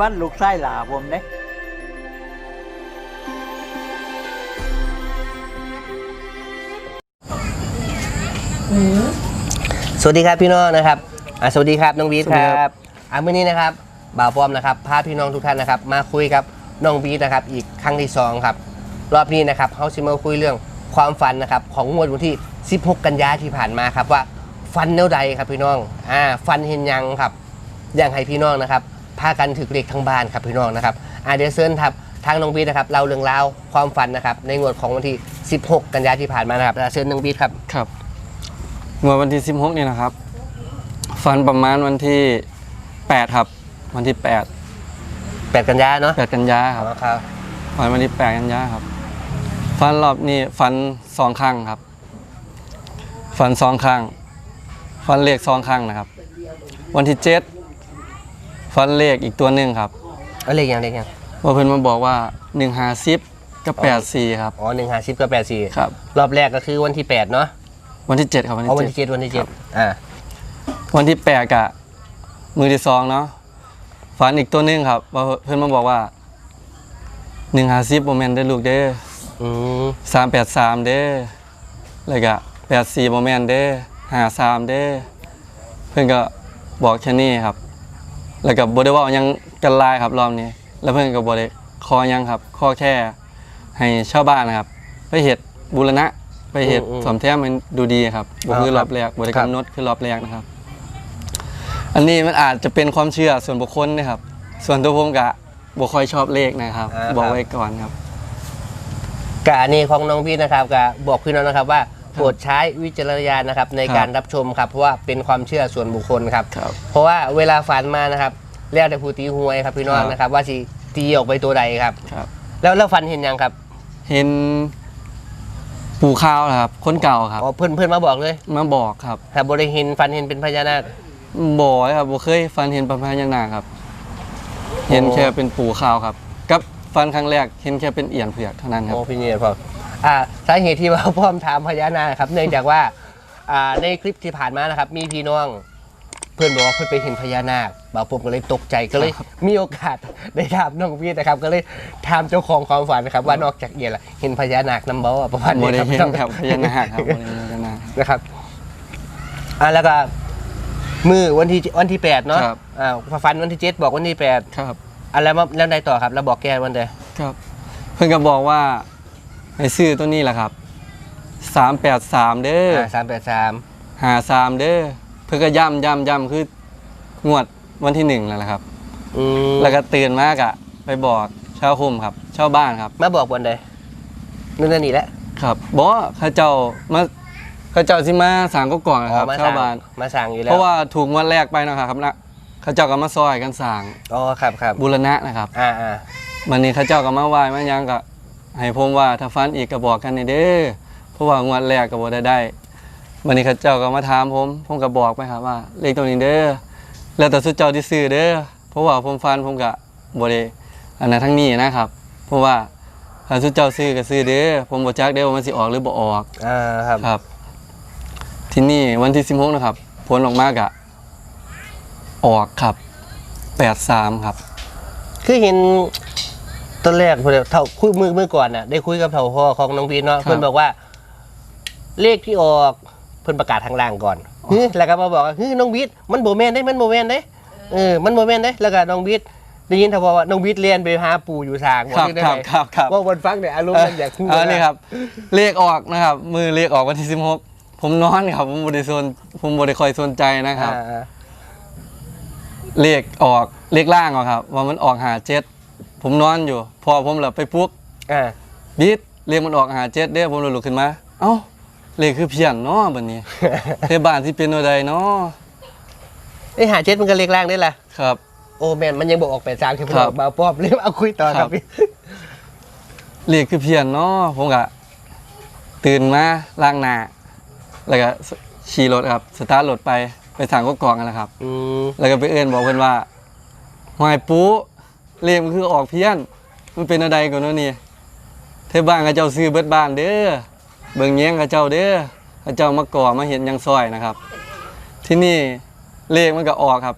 วันลูกไส้หลาผมเด้สวัสดีครับพี่น้องนะครับอ่าสวัสดีครับน้องบีทสวัสคดีรัครับบอ่ามื่อนี้นะครับบ่าวปอมนะครับพาพี่น้องทุกท่านนะครับ มาคุยกับน้องบีทนะครับ อีกครั้งที่สองครับ รอบนี้นะครับเขาจะมาคุยเรื่องความฝันนะครับ ของงวดวันที่ 16 กันยาที่ผ่านมาครับว่าฟันแนวใดครับพี่น้องอ่าฟันเห็นยังครับ อย่างให้พี่น้องนะครับ พากันถือเลขทั้งบ้านครับพี่น้องนะครับอ่าเดี๋ยวเซิร์นครับทางน้องบีทนะครับเล่าเรื่องราวความฝันนะครับ ในงวดของวันที่ 16 กันยาที่ผ่านมานะครับอ่าเซิร์นน้องบีทครับครับเมื่อวันที่ 16นี่นะครับฟันประมาณวันที่ 8 ครับ วันที่ 8 8 กันยาเนาะ8กันยาครับครับฟันวันที่ 8 กันยาครับฟันรอบนี้ฟันสองครั้งครับฟันสองครั้งฟันเลขสองครั้งนะครับ วันที่ 7 ฟันเลขอีกตัวหนึ่งครับเอาเลขยังเลขยังว่าเพิ่นมาบอกว่า1 5 0กับ8 4ครับอ๋อหนึ่งห้าสิบกับแปดสี่ครับ รอบแรกก็คือวันที่แปดเนาะวันที่7ครับวันอ๋อวันที่ที่เจ็ดวันที่เจ็ดครับอ่าวันที่แปดกะมือที่สองเนาะฝันอีกตัวหนึงครับว่าเพื่อนมาบอกว่าหนึ่งหาซิบโมเมนต์ได้อลูกเด้ออืมสามแปดสามเด้อแล้วก็แปดสี่โมเมนต์เด้อหาสามเด้อเพื่อนก็บอกแค่นี้ครับ แล้วก็บได้เว่าหยังกันไลายครับรอบนี้ แล้วเพื่อนก็บได้คอหยังครับข้อแค่ ให้ชาวบ้านนะครับ ไปเห็ดบูรณะ ไปเห็ดสมแท้มันดูดีครับบ่คือรอบแรกบ่ได้กำหนดคือรอบแรกนะครับ อันนี้มันอาจจะเป็นความเชื่อส่วนบุคคลนะครับ ส่วนตัวผมกะบ่ค่อยชอบเลขนะครับบอกไว้ก่อนครับกอันนี้ของน้องพี่นะครับก็บอกพี่น้องนะครับว่า โปรดใช้วิจารณญาณนะครับในการรับชมครับเพราะว่าเป็นความเชื่อส่วนบุคคลครับ ครับ เพราะว่าเวลาฝันมานะครับแล้วแต่ผู้ตีหวยครับพี่น้องครับ นะครับ ว่าสิตีออกไปตัวใดครับ ครับ แล้วแล้วฝันเห็นยังครับเห็นปู่ข้าวนะครับ คนเก่าครับ อ๋อเพื่อนเพื่อนมาบอกเลยมาบอกครับแต่บริเห็นฝันเห็นเป็นพญานาคบอกครับบ่เคยฟันเห็นประพายนาคครับ เห็นแค่เป็นปู่ข้าวครับ กับฟันครั้งแรกเห็นแค่เป็นเอียนเผือกเท่านั้นครับ โอ้พี่เนี่ยพอ อ่าสาเหตุที่ว่าพ่อมถามพญานาคครับ เนื่องจากว่าอ่าในคลิปที่ผ่านมานะครับ มีพี่น้องเพื่อนบอกว่าเพื่อนไปเห็นพญานาคบ่าวผมก็เลยตกใจก็เลยมีโอกาสได้ถามน้องพีทนะครับ ก็เลยถามเจ้าของความฝันนะครับ ว่านอกจากเอียนละเห็นพญานาคนำเบาประมาณบ่นี้ได้ครับเห็นครับพญานาคครับบ่ได้เห็นพญานาค นะครับอ่าแล้วก็มือวันที่วันที่แปดเนาะครับ อ่าฝันวันที่เจ็ดบอกวันที่แปดครับ อะแล้วมาแล้วใดต่อครับ แล้วบอกแกวันใดครับ เพิ่นก็บอกว่า ให้ซื้อตัวนี้แหละครับ383เด้ออ่าสามแปดสามหาสามเด้อเพื่อก็ย่ำย่ำย่ำคืองวดวันที่หนึ่งแล้วล่ะครับอืมแล้วก็ตื่นมากอะไปบอกชาวคุมครับชาวบ้านครับ มาบอกวันใดนู่นนั่นนี่แหละครับบอกว่าเขาเจ้ามาเขาเจ้าสิมาสร้างก็ก่อนครับมาชาวสั่งบ้านมาสั่งอยู่แล้วเพราะว่าถูกงวันแรกไปนะครับนะเขาเจ้าก็มาซอยกันสร้างอ๋อครับครับบูรณะนะครับ อ่าอ่าวันนี้เขาเจ้าก็มาไหว้มาหยังก็ ให้ผมว่าถ้าฟันอีกก็บอกกันนี่เด้อเพราะว่างวดแรกก็บ่ได้ได้วันนี้เขาเจ้าก็มาถามผมผมก็บอกไปครับว่า เลขตัวนี้เด้อแล้วแต่สุดเจ้าที่ซื้อเด้อเพราะว่าผมฟันผมก็บ่ได้อันนั้นทั้งนี้นะครับ เพราะว่าถ้าสุดเจ้าซื้อก็ซื้อเด้อผมบ่จักเด้อว่ามันสิออกหรือบ่ออกอ่าครับครับ ที่นี่วันที่16นะครับ ผลออกมากะออกครับ83ครับ คือเห็น ตอนแรกเพิ่นเท่าคุยมือมือก่อนน่ะได้คุยกับเท่าพ่อของน้องพีทเนาะครับเพิ่นบอกว่า เลขที่ออกเพิ่นประกาศทางล่างก่อนฮึแล้วก็มาบอกว่าฮึน้องบีทมันโบแมนได้มันโบแมนได้เออมันโบแมนได้แล้วก็น้องบีทได้ยินเท่าพ่อว่าน้องบีทเรียนไปหาปู่อยู่สร้างครับว่าได้ครับไหมครับครับว่าวันฟังเนี่ยอารมณ์มันอยากคู่เออนี่ครับเลขออกนะครับ มือเลขออกวันที่16ผมนอนครับผมบริสนผมบริคอยสนใจนะครับอ่าเลขออกเลขล่างออกครับ ว่ามันออกหาเจ็ด ผมนอนอยู่ พอผมหลับไปปุ๊บอ่าบิดเลขมันออกหาเจ็ดเด้อผมเลยลุกขึ้นมา เอ้าเลขคือเพี้ยนเนาะบัดนี้ เทบ้านที่เป็นอะไรเนาะไอ้หาเจ็ดมันก็เลขล่างได้ละครับ โอ้แมนมันยังบอกออกแปดสามคือครับมาป้อมเรียกเอาคุยต่อคครัรับบพี่เลขคือเพี้ยนเนาะผมก็ตื่นมาล้างหน้าแล้วก็ขี่รถครับสตาร์ทรถไปไปสั่งก็กล่องกันแหละครับอืมแล้วก็ไปเอื้อนบอกเพื่อนว่าหอยปู เลขมันคือออกเพี้ยน มันเป็นอะไรก่อนเนาะนี่เทพบ้านเขาเจ้าซื้อเบิดบ้านเด้อเบิ่งแย้งเขาเจ้าเด้อเขาเจ้ามาก่อมาเห็นยังซอยนะครับ ที่นี่เลขมันก็ออกครับ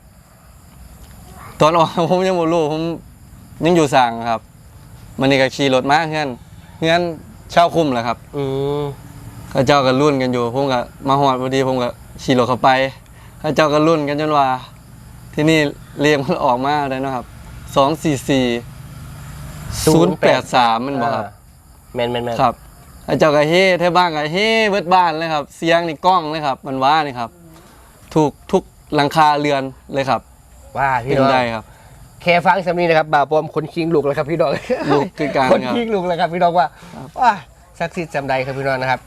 ตอนออกผมยังบ่รู้ผมยังอยู่สั่งครับ มันนี่ก็ขี่รถมาเฮือนเฮือนเช่าคุ้มแหละครับอืมเขาเจ้าก็รุ่นกันอยู่ผมก็มาฮอดพอดีผมก็ขี่รถเข้าไปเขาเจ้าก็รุ่นกันจนว่า ที่นี่เรียงมันออกมาได้เนาะครับ สองสี่สี่ศูนย์แปดสามมันบอกครับแมนแมนแมนครับเขาเจ้าก็เฮ้แท้บ้านก็เฮ้เบิดบ้านเลยครับ เสียงนี่กล้องเลยครับ มันว่านี่ครับ ถูกทุกหลังคาเรือนเลยครับ ว่าพี่เป็นน้องได้ครับแค่ฟังสำนีนะครับบ่าวปอมคนคิงลูกแล้วครับพี่น้องลูกคือการคนครับคิงลูกแล้วครับพี่น้องว่าว้าศักดิ์สิทธิ์จำใดครับพี่น้องนะครับ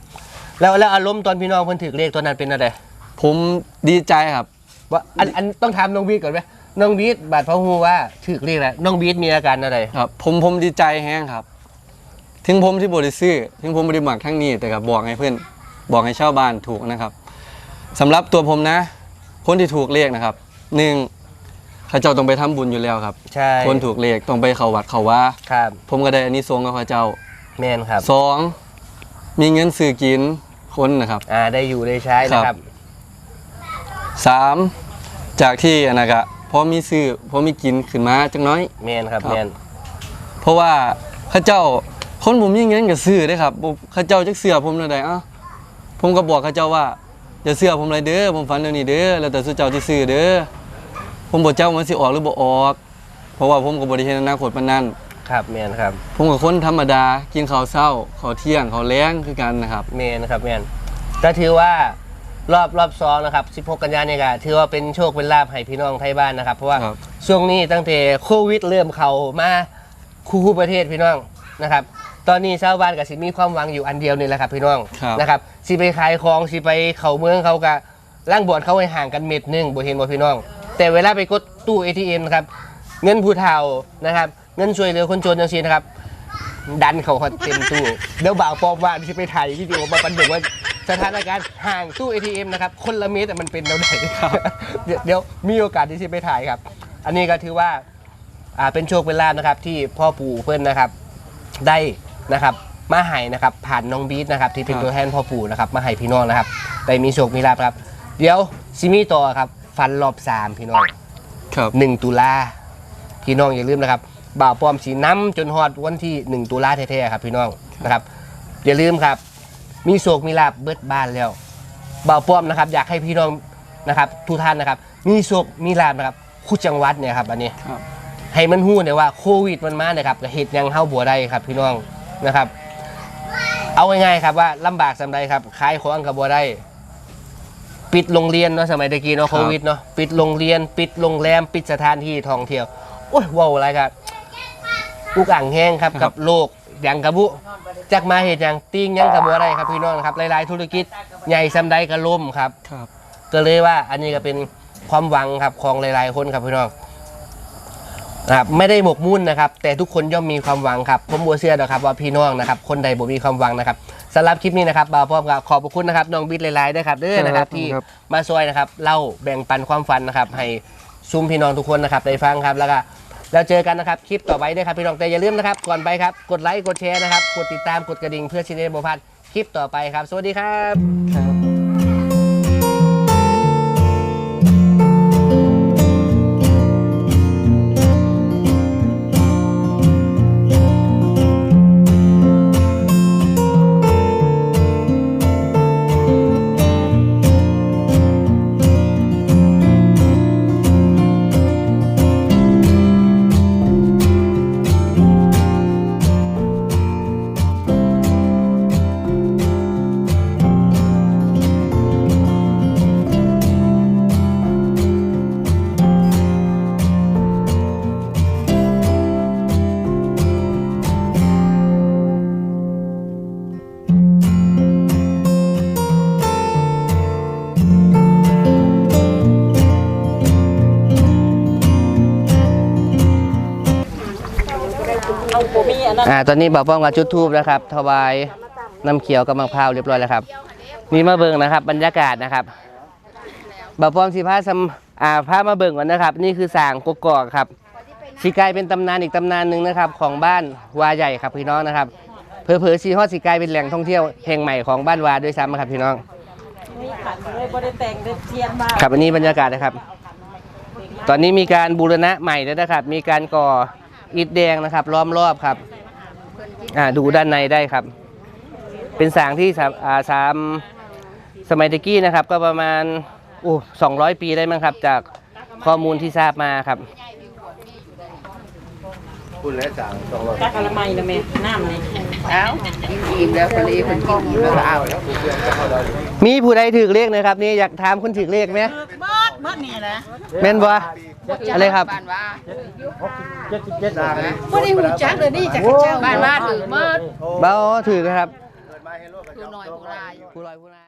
แล้วแล้วอารมณ์ตอนพี่น้องเพิ่นถือเลขตัวนั้นเป็นอะไรผมดีใจครับว่าอันอันต้องถามน้องบีทก่อนไหม น้องบีทบาดพระหูว่าถือเลขแล้วน้องบีทมีอาการอะไรครับ ผมผมดีใจแฮงครับ ถึงผมที่บริซื้อถึงผมบริหมักทั้งนี้แต่กับบอกให้เพื่อนบอกให้ชาวบ้านถูกนะครับสำหรับตัวผมนะ คนที่ถูกเลขนะครับหนึ่งเขาเจ้าต้องไปทำบุญอยู่แล้วครับ ใช่คนถูกเลขต้องไปเขาวัดเขาว่า ครับผมก็ได้อันนี้ทรงกับเขาเจ้าแมนครับสองมีเงินซื้อกินคนนะครับ อ่าได้อยู่ได้ใช้นะคครัรับบสามจากที่อันนะกะ พอมีซื้อพอมีกินขึ้นมาจังน้อย แมนครับครับ แมนเพราะว่าเข้าเจ้าคนผมมีเงินกับซื้อได้ครับบ่เข้าเจ้าจักเสือผมเลยได้อะผมก็บอกเข้าเจ้าว่าอย่าเสือผมเลยเด้อผมฝันเดี๋ยวนี้เด้อแล้วแต่สุเจ้าที่ซื้อเด้อผมบอกเจ้ามันสิออกหรือบ่ออก เพราะว่าผมก็บ่ได้เห็นอนาคตปานนั้น ครับแมนครับผมก็คนธรรมดากินข้าวเช้าข้าวเที่ยงข้าวแล้งคือกันนะครับ แมนครับแมนก็ถือว่า รอบรอบสองนะครับ 16 กันยายนเนี่ยก็ถือว่าเป็นโชคเป็นลาภให้พี่น้องไทยบ้านนะครับ เพราะว่าครับ ช่วงนี้ตั้งแต่โควิดเริ่มเข้ามาคู่ประเทศพี่น้องนะครับ ตอนนี้ชาวบ้านก็สิมีความหวังอยู่อันเดียวนี่แหละครับพี่น้องครับ นะครับสิไปขายของสิไปเขาเมืองเขาก็ล่างบวชเขาให้ห่างกันเม็ดหนึงบ่เห็นบ่พี่น้อง แต่เวลาไปกดตู้ ATM นะครับเงินผู้เฒ่านะครับเงินช่วยเหลือคนจนจังซี่นะครับ ดันเขาเขาเต็มตู้เดี๋ยวบ่าวปอบว่าที่ไปถ่ายวิดีโอมาปันเด็กว่า สถานการณ์ห่างตู้ ATM นะครับ คนละเมตรแต่มันเป็นเราไหนเดี๋ยวเดี๋ยวมีโอกาสที่จะไปถ่ายครับ อันนี้ก็ถือว่าอ่าเป็นโชคเป็นลาภนะครับ ที่พ่อปู่เพื่อนนะครับ ได้นะครับมาให้นะครับ ผ่านน้องบีทนะครับ ที่เป็นครับตัวแทนพ่อปู่นะครับมาให้พี่น้องนะครับได้มีโชคมีลาภครับ เดี๋ยวซิมีต่อครับฟันรอบสามพี่น้องครับ1ตุลาพี่น้องอย่าลืมนะครับ บ่าวปลอมสีน้ำจนฮอดวันที่1ตุลาแท้ๆครับ พี่น้องนะครับ อย่าลืมครับ มีโศกมีลาบเบิดบ้านแล้วบ่าวปลอมนะครับ อยากให้พี่น้องนะครับทุกท่านนะครับ มีโศกมีลาบนะครับคู่จังหวัดเนี่ยครับอันนี้ครับ ให้มันหู้เนี่ยว่าโควิดมันมาเนี่ยครับก็เหตุยังเข้าบัวได้ครับ พี่น้องนะครับ เอาง่ายๆครับว่าลำบากสำใดครับขายของกับบัวได้ ปิดโรงเรียนเนาะสมัยตะกี้เนาะครัโคบวิดเนาะปิดโรงเรียน ปิดโรงแรม ปิดสถานที่ท่องเที่ยวโอ้ยว้าวอะไรครับอุกอ่างแห้งครับกับโลก อย่างกระบุจากมาเหตุอย่างติ้งยังกับบัวได้ครับพี่น้องครับหลายๆธุรกิจใหญ่สำใดก็ล่มครับ ครับ ก็เลยว่าอันนี้ก็เป็นความหวังครับของหลายๆคนครับพี่น้องนะครับไม่ได้หมกมุ่นนะครับ แต่ทุกคนย่อมมีความหวังครับผมบัวเชื่อนะครับว่าพี่น้องนะครับ คนใดบ่มีความหวังนะครับสำหรับคลิปนี้นะครับบ่าวพร้อมกับขอบพระคุณนะครับน้องบิ๊กหลายๆด้วยครับเด้อนะครับ ที่มาช่วยนะครับเล่าแบ่งปันความฝันนะครับ ให้ซุ้มพี่น้องทุกคนนะครับได้ฟังครับแล้วก็ แล้วเจอกันนะครับคลิปต่อไปด้วยครับพี่น้องแต่อย่าลืมนะครับก่อนไปครับกดไลค์กดแชร์นะครับกดติดตามกดกระดิ่งเพื่อชินเดบพันคลิปต่อไปครับ สวัสดีครับ อันนั้นอ่าตอนนี้บ่าวป้อมกับจุดทูบนะครับถวายน้ำเขียวกับมะพร้าวเรียบร้อยแล้วครับ นี่มาเบิ่งนะครับ บรรยากาศนะครับบ่าวป้อมสิพาซำอ่าพามาเบิ่งก่อนนะครับ นี่คือสร้างกกอกครับสีกลายเป็นตำนานอีกตำนานหนึ่งนะครับ ของบ้านวาใหญ่ครับพี่น้องนะครับเผลอๆสีฮอดสีกลายเป็นแหล่งท่องเที่ยวแห่งใหม่ของบ้านวาด้วยซ้ำครับพี่น้องมีขันเลยบ่ได้แต่งได้เทียนมาครับอันนี้บรรยากาศนะครับเด็กมาตอนนี้มีการบูรณะใหม่แล้วนะครับ มีการก่ออิฐแดงนะครับ ล้อมรอบครับ อ่าดูด้านในได้ครับ เป็นสร้างที่สามอ่าสามสมัยตะกี้นะครับ ก็ประมาณอู้สองร้อยปีได้มั้งครับ จากข้อมูลที่ทราบมาครับจักกะละไมนะแม่น้ำนี่เอ้าอิ่มแล้วพอดีคนกินอิ่มแล้วเอามีผู้ใดถือเลขนะครับ นี่อยากถามคนถือเลขไหม เบิดเบิดนี่แหละแม่นบ่อะไรครับบ้านว่าบ่ได้ฮู้จักเลยนี่จักเจ้าบ้านว่าถือเมิดเบ้าถือครับคือน้อยพวกลายผู้ลอยผู้ลาย